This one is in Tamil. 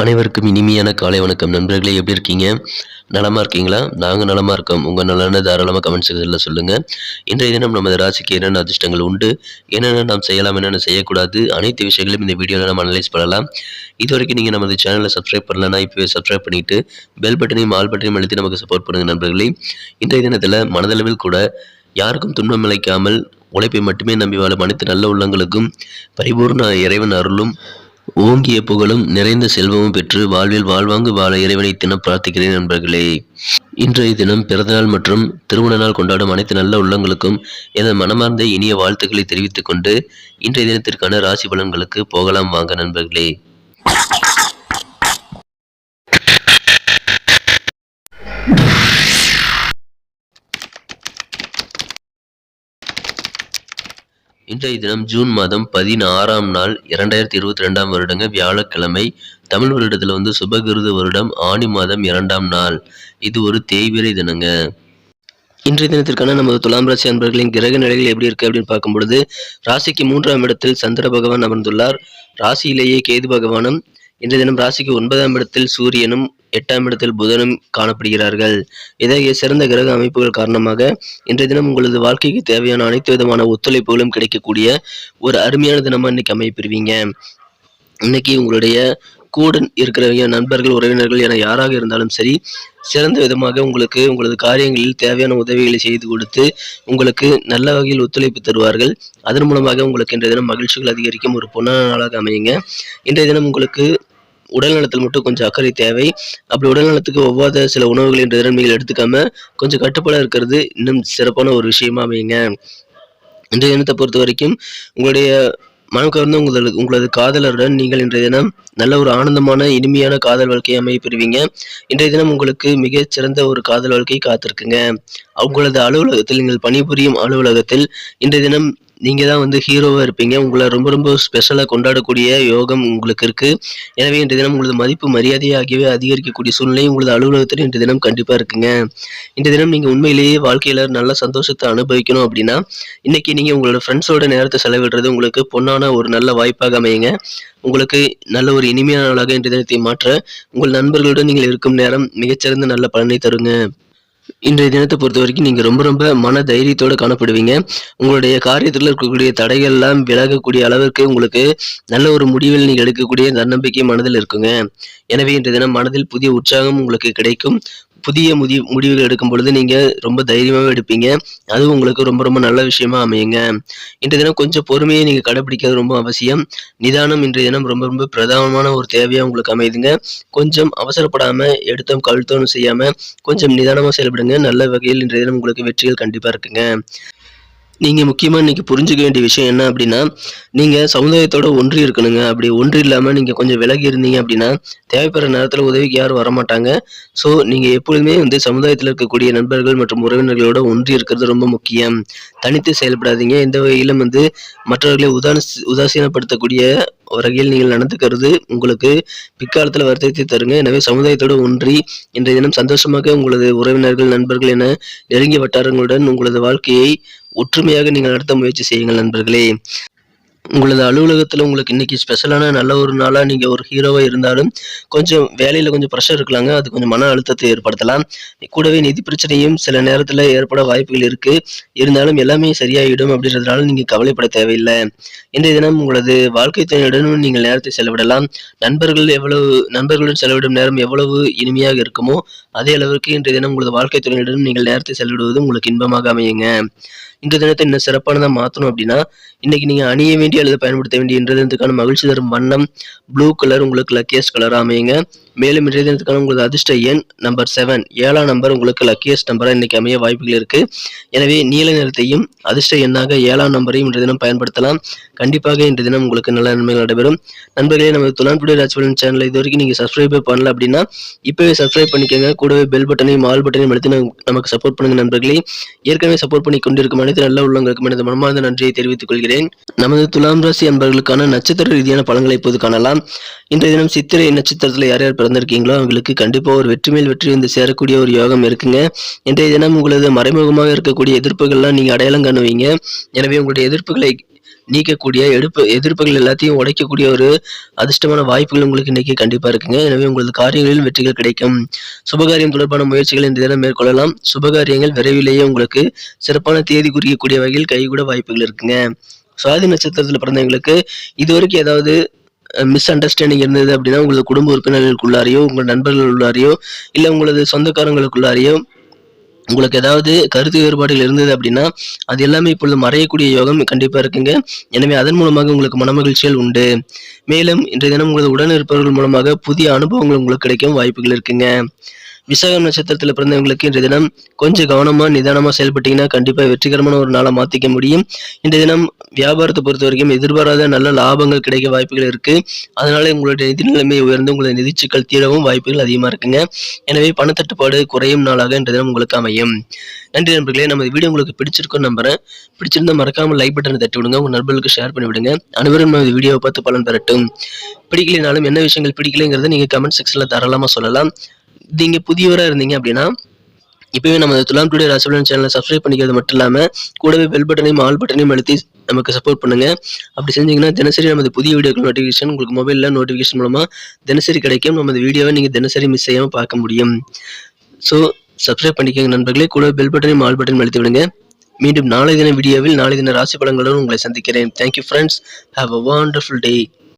அனைவருக்கும் இனிமையான காலை வணக்கம். நண்பர்களே எப்படி இருக்கீங்க? நலமா இருக்கீங்களா? நாங்கள் நலமா இருக்கோம். உங்கள் நலனை தாராளமாக கமெண்ட் செக்ஷனில் சொல்லுங்கள் இன்றைய தினம் நமது ராசிக்கு என்னென்ன அதிர்ஷ்டங்கள் உண்டு? என்னென்ன நாம் செய்யலாம் என்னென்ன செய்யக்கூடாது? அனைத்து விஷயங்களும் இந்த வீடியோவில் நம்ம அனலைஸ் பண்ணலாம். இது வரைக்கும் நீங்கள் நமது சேனலை சப்ஸ்கிரைப் பண்ணலன்னா இப்போவே சப்ஸ்கிரைப் பண்ணிவிட்டு பெல் பட்டனையும் ஆல் பட்டனையும் அழுத்தி நமக்கு சப்போர்ட் பண்ணுங்கள் நண்பர்களே. இன்றைய தினத்தில் மனதளவில் கூட யாருக்கும் துன்பம் இழைக்காமல் உழைப்பை மட்டுமே நம்பி வாழும் அனைத்து நல்ல உள்ளங்களுக்கும் பரிபூர்ண இறைவன் அருளும் ஓங்கிய புகழும் நிறைந்த செல்வமும் பெற்று வாழ்வில் வாழ்வாங்கு வாழ இறைவனை தினம் பிரார்த்திக்கிறேன் நண்பர்களே. இன்றைய தினம் பிறந்தநாள் மற்றும் திருமண நாள் கொண்டாடும் அனைத்து நல்ல உள்ளங்களுக்கும் எனது மனமார்ந்த இனிய வாழ்த்துக்களை தெரிவித்துக் கொண்டு இன்றைய தினத்திற்கான ராசி பலன்களுக்கு போகலாம் வாங்க நண்பர்களே. இன்றைய தினம் ஜூன் மாதம் பதினாறாம் நாள் இரண்டாயிரத்தி இருபத்தி ரெண்டாம் வருடங்க வியாழக்கிழமை. தமிழ் வருடத்தில் வந்து சுபகிருது வருடம் ஆணி மாதம் இரண்டாம் நாள். இது ஒரு தேய்விரை தினங்க. இன்றைய தினத்திற்கான நமது துலாம் ராசி அன்பர்களின் கிரக நிலைகள் எப்படி இருக்கு அப்படின்னு பார்க்கும் பொழுது ராசிக்கு மூன்றாம் இடத்தில் சந்திர பகவான் அமர்ந்துள்ளார். ராசியிலேயே கேது பகவானும் இன்றைய தினம் ராசிக்கு ஒன்பதாம் இடத்தில் சூரியனும் எட்டாம் இடத்தில் புதனும் காணப்படுகிறார்கள். இத்தகைய சிறந்த கிரக அமைப்புகள் காரணமாக இன்றைய தினம் உங்களது வாழ்க்கைக்கு தேவையான அனைத்து விதமான ஒத்துழைப்புகளும் கிடைக்கக்கூடிய ஒரு அருமையான தினமா இன்னைக்கு அமைப்பெறுவீங்க இன்னைக்கு உங்களுடைய கூட இருக்கிறவங்க நண்பர்கள் உறவினர்கள் என யாராக இருந்தாலும் சரி சிறந்த விதமாக உங்களுக்கு உங்களது காரியங்களில் தேவையான உதவிகளை செய்து கொடுத்து உங்களுக்கு நல்ல வகையில் ஒத்துழைப்பு தருவார்கள். அதன் மூலமாக உங்களுக்கு இன்றைய தினம் மகிழ்ச்சிகள் அதிகரிக்கும் ஒரு பொன்னான நாளாக அமையுங்க. இன்றைய தினம் உங்களுக்கு உடல் நலத்தில் மட்டும் கொஞ்சம் அக்கறை தேவை. அப்படி உடல் நலத்துக்கு ஒவ்வாத சில உணவுகளின் திறமைகள் எடுத்துக்காம கொஞ்சம் கட்டுப்பாடாக இருக்கிறது இன்னும் சிறப்பான ஒரு விஷயமா அமையுங்க. இன்றைய தினத்தை பொறுத்த வரைக்கும் உங்களுடைய மனம் உங்களது உங்களது காதலருடன் நீங்கள் இன்றைய தினம் நல்ல ஒரு ஆனந்தமான இனிமையான காதல் வாழ்க்கையை அமைய பெறுவீங்க இன்றைய தினம் உங்களுக்கு மிக சிறந்த ஒரு காதல் வாழ்க்கை காத்திருக்குங்க. உங்களது அலுவலகத்தில் நீங்கள் பணிபுரியும் அலுவலகத்தில் இன்றைய தினம் நீங்கள் தான் வந்து ஹீரோவாக இருப்பீங்க. உங்களை ரொம்ப ரொம்ப ஸ்பெஷலாக கொண்டாடக்கூடிய யோகம் உங்களுக்கு இருக்குது எனவே இன்று தினம் உங்களது மதிப்பு மரியாதை ஆகியவை அதிகரிக்கக்கூடிய சூழ்நிலை உங்களது அலுவலகத்தில் இன்று தினம் கண்டிப்பாக இருக்குங்க. இன்று தினம் நீங்கள் உண்மையிலேயே வாழ்க்கையில் நல்ல சந்தோஷத்தை அனுபவிக்கணும் அப்படின்னா இன்றைக்கி நீங்கள் உங்களோட ஃப்ரெண்ட்ஸோட நேரத்தை செலவிடுறது உங்களுக்கு பொன்னான ஒரு நல்ல வாய்ப்பாக அமையுங்க. உங்களுக்கு நல்ல ஒரு இனிமையான நாளாக இன்று தினத்தை மாற்ற உங்கள் நண்பர்களுடன் நீங்கள் இருக்கும் நேரம் மிகச்சிறந்த நல்ல பலனை தருங்க. இன்றைய தினத்தை பொறுத்த வரைக்கும் நீங்கள் ரொம்ப ரொம்ப மன தைரியத்தோடு காணப்படுவீங்க. உங்களுடைய காரியத்தில் இருக்கக்கூடிய தடைகள் எல்லாம் விலகக்கூடிய அளவிற்கு உங்களுக்கு நல்ல ஒரு முடிவில் நீங்கள் எடுக்கக்கூடிய தன்னம்பிக்கை மனதில் இருக்குங்க. எனவே இன்றைய தினம் மனதில் புதிய உற்சாகம் உங்களுக்கு கிடைக்கும். புதிய முதி முடிவுகள் எடுக்கும் பொழுது நீங்கள் ரொம்ப தைரியமாக எடுப்பீங்க. அதுவும் உங்களுக்கு ரொம்ப ரொம்ப நல்ல விஷயமா அமையுங்க. இன்றைய தினம் கொஞ்சம் பொறுமையை நீங்கள் கடைபிடிக்கிறது ரொம்ப அவசியம். நிதானம் இன்றைய தினம் ரொம்ப ரொம்ப பிரதானமான ஒரு தேவையாக உங்களுக்கு அமையுதுங்க கொஞ்சம் அவசரப்படாமல் எடுத்தோம் கழுத்தோன்னு செய்யாமல் கொஞ்சம் நிதானமாக செயல்படுங்க. நல்ல வகையில் இன்றைய தினம் உங்களுக்கு வெற்றிகள் கண்டிப்பாக இருக்குங்க. நீங்கள் முக்கியமாக இன்றைக்கி புரிஞ்சுக்க வேண்டிய விஷயம் என்ன அப்படின்னா நீங்கள் சமுதாயத்தோட ஒன்றி இருக்கணுங்க. அப்படி ஒன்றி இல்லாமல் நீங்கள் கொஞ்சம் விலகி இருந்தீங்க அப்படின்னா தேவைப்படுற நேரத்தில் உதவிக்கு யாரும் வரமாட்டாங்க. ஸோ நீங்கள் எப்பொழுதுமே வந்து சமுதாயத்தில் இருக்கக்கூடிய நண்பர்கள் மற்றும் உறவினர்களோட ஒன்றி இருக்கிறது ரொம்ப முக்கியம். தனித்து செயல்படாதீங்க. எந்த வகையிலும் வந்து மற்றவர்களை உதான உதாசீனப்படுத்தக்கூடிய வகையில் நீங்கள் நடந்துக்கிறது உங்களுக்கு பிற்காலத்தில் வருத்தத்தை தருங்க. எனவே சமுதாயத்தோடு ஒன்றி இன்றைய தினம் சந்தோஷமாக உங்களது உறவினர்கள் நண்பர்கள் என நெருங்கிய வட்டாரங்களுடன் உங்களது வாழ்க்கையை ஒற்றுமையாக நீங்கள் நடத்த முயற்சி செய்யுங்கள் நண்பர்களே. உங்களது அலுவலகத்தில் உங்களுக்கு இன்னைக்கு ஸ்பெஷலான நல்ல ஒரு நாளாக நீங்கள் ஒரு ஹீரோவாக இருந்தாலும் கொஞ்சம் வேலையில் கொஞ்சம் ப்ரெஷர் இருக்கலாங்க. அது கொஞ்சம் மன அழுத்தத்தை ஏற்படுத்தலாம். கூடவே நிதி பிரச்சனையும் சில நேரத்தில் ஏற்பட வாய்ப்புகள் இருக்குது இருந்தாலும் எல்லாமே சரியாயிடும் அப்படின்றதுனால நீங்கள் கவலைப்பட தேவையில்லை. இன்றைய தினம் உங்களது வாழ்க்கை துணையுடனும் நீங்கள் நேரத்தை செலவிடலாம். நண்பர்கள் எவ்வளவு நண்பர்களுடன் செலவிடும் நேரம் எவ்வளவு இனிமையாக இருக்குமோ அதே அளவிற்கு இன்றைய தினம் உங்களது வாழ்க்கை துணையுடன் நீங்கள் நேரத்தை செலவிடுவது உங்களுக்கு இன்பமாக அமையுங்க. இந்த தினத்தை இன்னும் சிறப்பானதாக மாற்றணும் அப்படின்னா இன்னைக்கு நீங்கள் அணிய வேண்டிய அல்லது பயன்படுத்த வேண்டிய இன்றதுக்கான மகிழ்ச்சி தரும் வண்ணம் ப்ளூ கலர் உங்களுக்கு லக்கியஸ்ட் கலர் அமையுங்க. மேலும் இன்றைய தினத்துக்கான உங்களது அதிர்ஷ்ட எண் நம்பர் செவன் ஏழாம் நம்பர் உங்களுக்கு லக்கியஸ்ட் நம்பராக இன்னைக்கு அமைய வாய்ப்புகள் இருக்கு. எனவே நீல நிறத்தையும் அதிர்ஷ்ட எண்ணாக ஏழாம் நம்பரையும் இன்றைய தினம் பயன்படுத்தலாம். கண்டிப்பாக இன்றைய தினம் உங்களுக்கு நல்ல நன்மைகள் நடைபெறும். நண்பர்களே நமது துலான்புடி ராஜ்பலன் சேனலை இது வரைக்கும் நீங்கள் சப்ஸ்கிரைபே பண்ணல அப்படின்னா இப்போவே சப்ஸ்கிரைப் பண்ணிக்கோங்க. கூடவே பெல் பட்டனையும் ஆல் பட்டனையும் அழுத்தி நமக்கு- நமக்கு சப்போர்ட் பண்ணுங்க நண்பர்களே. ஏற்கனவே சப்போர்ட் பண்ணி கொண்டிருக்கும் அனைத்து நல்ல உள்ளவங்களுக்கு எனது மனமார்ந்த நன்றியை தெரிவித்துக் கொள்கிறேன். நமது துலாம் ராசி அன்பர்களுக்கான நட்சத்திர ரீதியான பலன்களை இப்போது காணலாம். இன்றைய தினம் சித்திரை நட்சத்திரத்தில் யார் யார் பிறந்திருக்கீங்களோ அவங்களுக்கு கண்டிப்பாக ஒரு வெற்றி மேல் வெற்றி வந்து சேரக்கூடிய ஒரு யோகம் இருக்குங்க. இன்றைய தினம் உங்களது மறைமுகமாக இருக்கக்கூடிய எதிர்ப்புகள்லாம் நீங்கள் அடையாளம் காணுவீங்க. எனவே உங்களுடைய எதிர்ப்புகளை நீக்கக்கூடிய எடுப்பு எதிர்ப்புகள் எல்லாத்தையும் உடைக்கக்கூடிய ஒரு அதிர்ஷ்டமான வாய்ப்புகள் உங்களுக்கு இன்னைக்கு கண்டிப்பா இருக்குங்க. எனவே உங்களது காரியங்களில் வெற்றிகள் கிடைக்கும். சுபகாரியம் தொடர்பான முயற்சிகள் இந்த தினம் மேற்கொள்ளலாம். சுபகாரியங்கள் விரைவிலேயே உங்களுக்கு சிறப்பான தேதி குறிக்கக்கூடிய வகையில் கைகூட வாய்ப்புகள் இருக்குங்க. சுவாதி நட்சத்திரத்தில் பிறந்தவங்களுக்கு இதுவரைக்கும் ஏதாவது மிஸ் அண்டர்ஸ்டாண்டிங் இருந்தது அப்படின்னா உங்களது குடும்ப உறுப்பினர்களுக்குள்ளாரையோ உங்கள் நண்பர்கள் உள்ளாரையோ இல்லை உங்களது சொந்தக்காரங்களுக்குள்ளாரையோ உங்களுக்கு ஏதாவது கருத்து வேறுபாடுகள் இருந்தது அப்படின்னா அது எல்லாமே இப்பொழுது மறையக்கூடிய யோகம் கண்டிப்பாக இருக்குங்க. எனவே அதன் மூலமாக உங்களுக்கு மனமகிழ்ச்சிகள் உண்டு. மேலும் இன்றைய தினம் உங்களது உடன் இருப்பவர்கள் மூலமாக புதிய அனுபவங்கள் உங்களுக்கு கிடைக்கும் வாய்ப்புகள் இருக்குங்க. விசாகம் நட்சத்திரத்தில் பிறந்தவங்களுக்கு இன்றைய தினம் கொஞ்சம் கவனமாக நிதானமாக செயல்பட்டீங்கன்னா கண்டிப்பாக வெற்றிகரமான ஒரு நாளை மாற்றிக்க முடியும். இன்றைய தினம் வியாபாரத்தை பொறுத்த வரைக்கும் எதிர்பாராத நல்ல லாபங்கள் கிடைக்க வாய்ப்புகள் இருக்கு. அதனால உங்களுடைய நிதி நிலைமை உயர்ந்து உங்களுடைய நிதி சிக்கல் தீரவும் வாய்ப்புகள் அதிகமா இருக்குங்க. எனவே பணத்தட்டுப்பாடு குறையும் நாளாக இன்றைய தினம் உங்களுக்கு அமையும். நன்றி நண்பர்களே நம்ம வீடியோ உங்களுக்கு பிடிச்சிருக்கும்னு நம்புறேன். பிடிச்சிருந்தா மறக்காம லைக் பட்டனை தட்டி விடுங்க. உங்க நண்பர்களுக்கு ஷேர் பண்ணி விடுங்க. அனைவரும் நம்ம வீடியோவை பார்த்து பலன் பெறட்டும். பிடிக்கலைனாலும் என்ன விஷயங்கள் பிடிக்கலைங்கிறத நீங்க கமெண்ட் செக்ஷன்ல தரலாமா சொல்லலாம். நீங்க புதியவரா இருந்தீங்க அப்படின்னா இப்பவே நம்ம துலாம் டுடே ராசிபலன் சேனலை சப்ஸ்கிரைப் பண்ணிக்கிறது மட்டும் இல்லாமல் கூடவே பெல் பட்டனையும் ஆல் பட்டனையும் அழுத்தி நமக்கு சப்போர்ட் பண்ணுங்க. அப்படி செஞ்சீங்கன்னா தினசரி நமது புதிய வீடியோக்கள் நோட்டிஃபிகேஷன் உங்களுக்கு மொபைலில் நோட்டிஃபிகேஷன் மூலமாக தினசரி கிடைக்கும். நமது வீடியோவை நீங்கள் தினசரி மிஸ் செய்யாமல் பார்க்க முடியும். ஸோ சப்ஸ்கிரைப் பண்ணிக்கோங்க நண்பர்களே. கூட பெல் பட்டனையும் ஆல் பட்டனையும் அழுத்தி விடுங்க. மீண்டும் நாளை தின வீடியோவில் நாளை தின ராசி பலங்களுடன் உங்களை சந்திக்கிறேன். Thank you friends have a wonderful day